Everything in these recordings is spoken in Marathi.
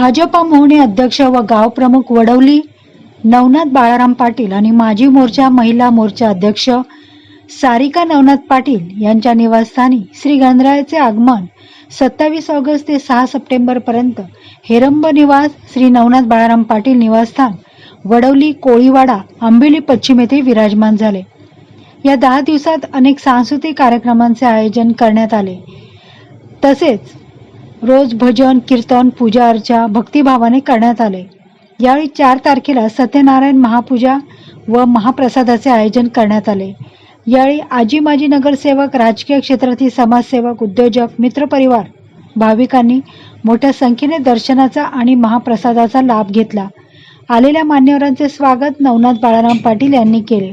भाजपा मोहने अध्यक्ष व गाव प्रमुख वडवली नवनाथ बाळाराम पाटील आणि माजी मोर्चा महिला मोर्चा अध्यक्ष सारिका नवनाथ पाटील यांच्या निवासस्थानी श्री गणरायाचे आगमन सत्तावीस ऑगस्ट ते सहा सप्टेंबरपर्यंत हेरंब निवास श्री नवनाथ बाळाराम पाटील निवासस्थान वडवली कोळीवाडा आंबिली पश्चिम येथे विराजमान झाले. या दहा दिवसात अनेक सांस्कृतिक कार्यक्रमांचे आयोजन करण्यात आले. तसेच रोज भजन कीर्तन पूजा अर्चा भक्तिभावाने करण्यात आले. यावेळी चार तारखेला सत्यनारायण महापूजा व महाप्रसादाचे आयोजन करण्यात आले. यावेळी आजी माजी नगरसेवक राजकीय क्षेत्रातील समाजसेवक उद्योजक मित्रपरिवार भाविकांनी मोठ्या संख्येने दर्शनाचा आणि महाप्रसादाचा लाभ घेतला. आलेल्या मान्यवरांचे स्वागत नवनाथ बाळाराम पाटील यांनी केले.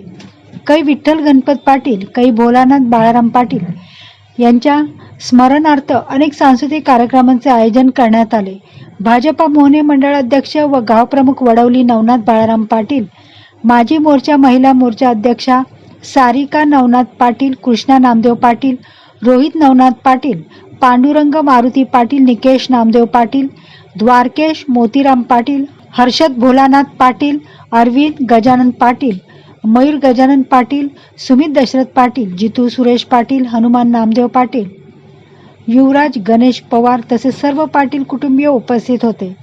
कै विठ्ठल गणपत पाटील कै भोलानाथ बाळाराम पाटील यांच्या स्मरणार्थ अनेक सांस्कृतिक कार्यक्रमांचे आयोजन करण्यात आले. भाजपा मोहने मंडळ अध्यक्ष व गावप्रमुख वडवली नवनाथ बाळाराम पाटील माजी मोर्चा महिला मोर्चा अध्यक्षा सारिका नवनाथ पाटील कृष्णा नामदेव पाटील रोहित नवनाथ पाटील पांडुरंग मारुती पाटील निकेश नामदेव पाटील द्वारकेश मोतीराम पाटील हर्षद भोलानाथ पाटील अरविंद गजानन पाटील मयूर गजानन पाटील सुमित दशरथ पाटील जितू सुरेश पाटील हनुमान नामदेव पाटील युवराज गणेश पवार तसेच सर्व पाटील कुटुंबीय उपस्थित होते.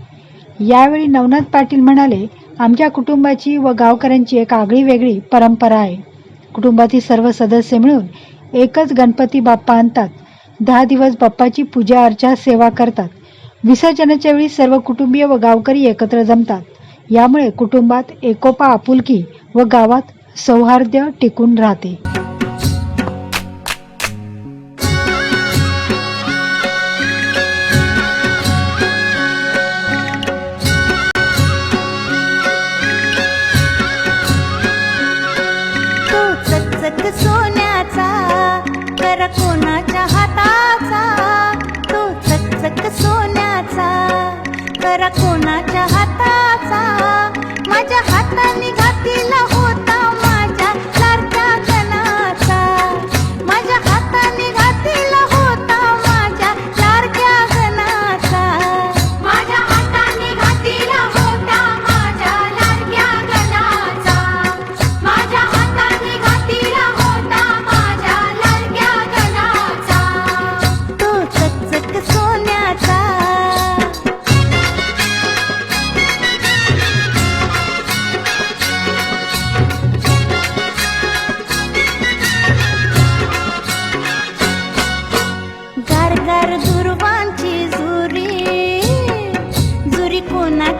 यावेळी नवनाथ पाटील म्हणाले आमच्या कुटुंबाची व गावकऱ्यांची एक आगळी वेगळी परंपरा आहे. कुटुंबातील सर्व सदस्य मिळून एकच गणपती बाप्पा आणतात. दहा दिवस बाप्पाची पूजा अर्चा सेवा करतात. विसर्जनाच्या वेळी सर्व कुटुंबीय व गावकरी एकत्र जमतात. यामुळे कुटुंबात एकोपा आपुलकी व गावात सौहार्द्य टिकून राहते. तो चकचक सोन्याचा तर कोणाच्या हाताचा? तो चकचक सोन्याचा तर कोणाच्या हाताचा? माझ्या हाताने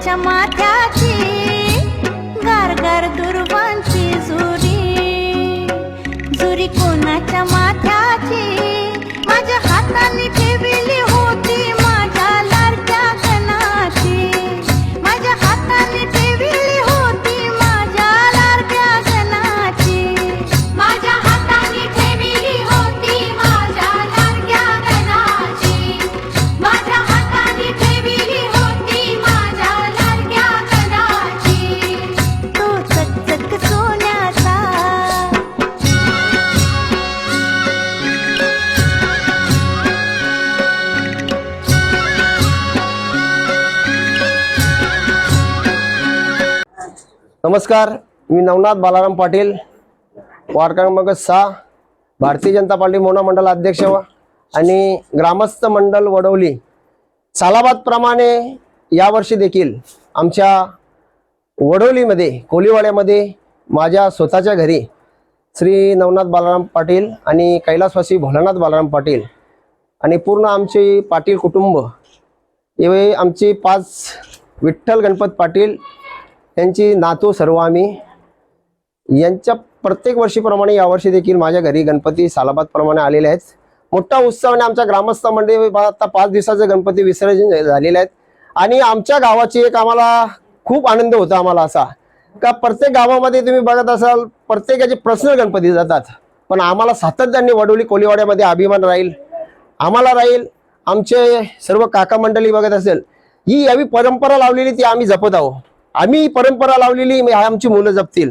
कोणाच्या माथ्याची नमस्कार मी नवनाथ बालाराम पाटील वार क्रमांक सहा भारतीय जनता पार्टी मोना मंडल अध्यक्ष व आणि ग्रामस्थ मंडल वडवली. सालाबादप्रमाणे यावर्षी देखील आमच्या वडवलीमध्ये कोलीवाड्यामध्ये माझ्या स्वतःच्या घरी श्री नवनाथ बालाराम पाटील आणि कैलासवासी भोलानाथ बालाराम पाटील आणि पूर्ण आमचे पाटील कुटुंब हे आमची पाच विठ्ठल गणपत पाटील त्यांची नातू सर्व आम्ही यांच्या प्रत्येक वर्षीप्रमाणे यावर्षी देखील माझ्या घरी गणपती सालाबादप्रमाणे आलेले आहेत. मोठा उत्सवाने आमच्या ग्रामस्थ मंडळी आता पाच दिवसाचे गणपती विसर्जन झालेले आहेत. आणि आमच्या गावाची एक आम्हाला खूप आनंद होता आम्हाला असा. का प्रत्येक गावामध्ये तुम्ही बघत असाल प्रत्येकाचे पर्सनल गणपती जातात. पण आम्हाला सातत्याने वडोली कोलीवाड्यामध्ये अभिमान राहील. आम्हाला राहील आमचे सर्व काका मंडळी बघत असेल. ही यावी परंपरा लावलेली ती आम्ही जपत आहोत. आम्ही परंपरा लावलेली आमची मुलं जपतील.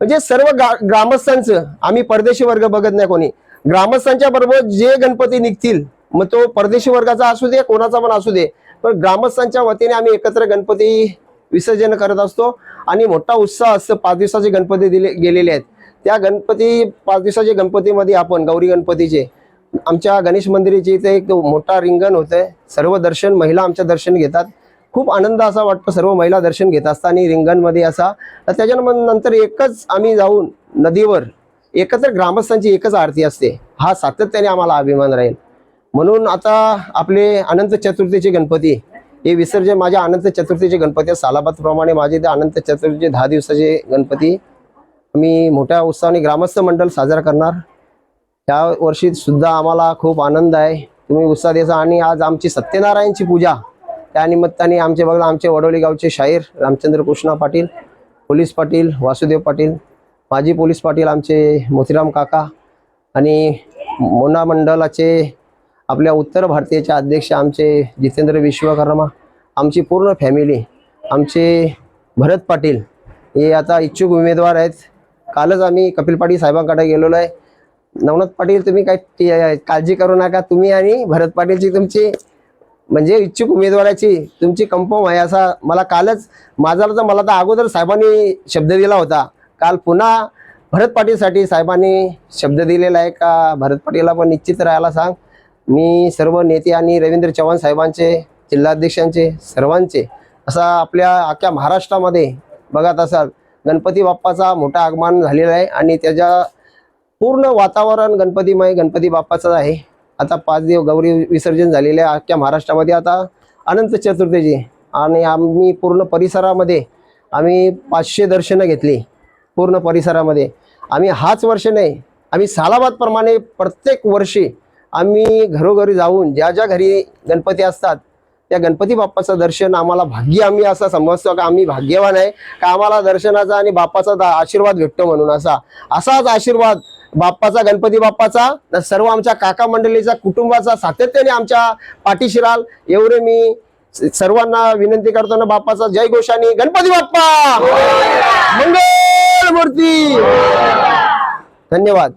म्हणजे सर्व गा- ग्रामस्थांचं आम्ही परदेशी वर्ग बघत नाही कोणी. ग्रामस्थांच्या बरोबर जे गणपती निघतील मग तो परदेशी वर्गाचा असू दे कोणाचा पण असू दे पण ग्रामस्थांच्या वतीने आम्ही एकत्र गणपती विसर्जन करत असतो. आणि मोठा उत्साह असतो पाच दिवसाचे गणपती दिले गेलेले आहेत. त्या गणपती पाच दिवसाचे गणपतीमध्ये आपण गौरी गणपतीचे आमच्या गणेश मंदिराचे इथे एक मोठा रिंगण होतं सर्व दर्शन महिला आमच्या दर्शन घेतात. खूप आनंद असा वाटतो सर्व महिला दर्शन घेत असताना रिंगणमध्ये असा. तर त्याच्यानंतर एकच आम्ही जाऊन नदीवर एकत्र ग्रामस्थांची एकच आरती असते. हा सातत्याने आम्हाला अभिमान राहील. म्हणून आता आपले अनंत चतुर्थीचे गणपती हे विसर्जन माझ्या अनंत चतुर्थीचे गणपती आहे. सालाबादप्रमाणे माझे ते अनंत चतुर्थीचे दहा दिवसाचे गणपती. मी मोठ्या उत्साहाने ग्रामस्थ मंडळ साजरा करणार. या वर्षी सुद्धा आम्हाला खूप आनंद आहे. तुम्ही उत्साह द्यायचा आणि आज आमची सत्यनारायणची पूजा त्या निमित्ताने आमचे बघा आमचे वडोली गावचे शाहीर रामचंद्र कृष्णा पाटील पोलीस पाटील वासुदेव पाटील माजी पोलीस पाटील आमचे मोतीराम काका आणि मोना मंडळाचे आपल्या उत्तर भारतीयचे अध्यक्ष आमचे जितेंद्र विश्वकर्मा आमची पूर्ण फॅमिली आमचे भरत पाटील हे आता इच्छुक उमेदवार आहेत. कालच आम्ही कपिल पाटील साहेबांकडे गेलेलो आहे. नवनाथ पाटील तुम्ही काय काळजी करू नका. तुम्ही आणि भरत पाटीलची तुमची म्हणजे इच्छुक उमेदवाराची तुमची कन्फर्म आहे असा मला कालच माझा तर मला तर अगोदर साहेबांनी शब्द दिला होता. काल पुन्हा भरत पाटीलसाठी साहेबांनी शब्द दिलेला आहे का? भरत पाटीलला पण निश्चित राहायला सांग. मी सर्व नेते आणि रवींद्र चव्हाण साहेबांचे जिल्हाध्यक्षांचे सर्वांचे असा आपल्या अख्ख्या महाराष्ट्रामध्ये बघत असाल. गणपती बाप्पाचा मोठा आगमन झालेला आहे आणि त्याच्या पूर्ण वातावरण गणपतीमय गणपती बाप्पाचं आहे. आता पाच दिवस गौरी विसर्जन झालेले आहे अख्ख्या महाराष्ट्रामध्ये. आता अनंत चतुर्थीची. आणि आम्ही पूर्ण परिसरामध्ये आम्ही पाचशे दर्शनं घेतली पूर्ण परिसरामध्ये. आम्ही हाच वर्ष नाही आम्ही सालाबादप्रमाणे प्रत्येक वर्षी आम्ही घरोघरी जाऊन ज्या ज्या घरी गणपती असतात त्या गणपती बाप्पाचं दर्शन आम्हाला भाग्य आम्ही असं समजतो का आम्ही भाग्यवान आहे का आम्हाला दर्शनाचा आणि बाप्पाचा दा- आशीर्वाद भेटतो म्हणून असा. असाच आशीर्वाद बाप्पाचा गणपती बाप्पाचा सर्व आमच्या काका मंडळीचा कुटुंबाचा सातत्याने आमच्या पाठीशी राहाल. एवढे मी सर्वांना विनंती करतो ना बाप्पाचा. जय घोषाने. गणपती बाप्पा! मंगल मूर्ती धन्यवाद.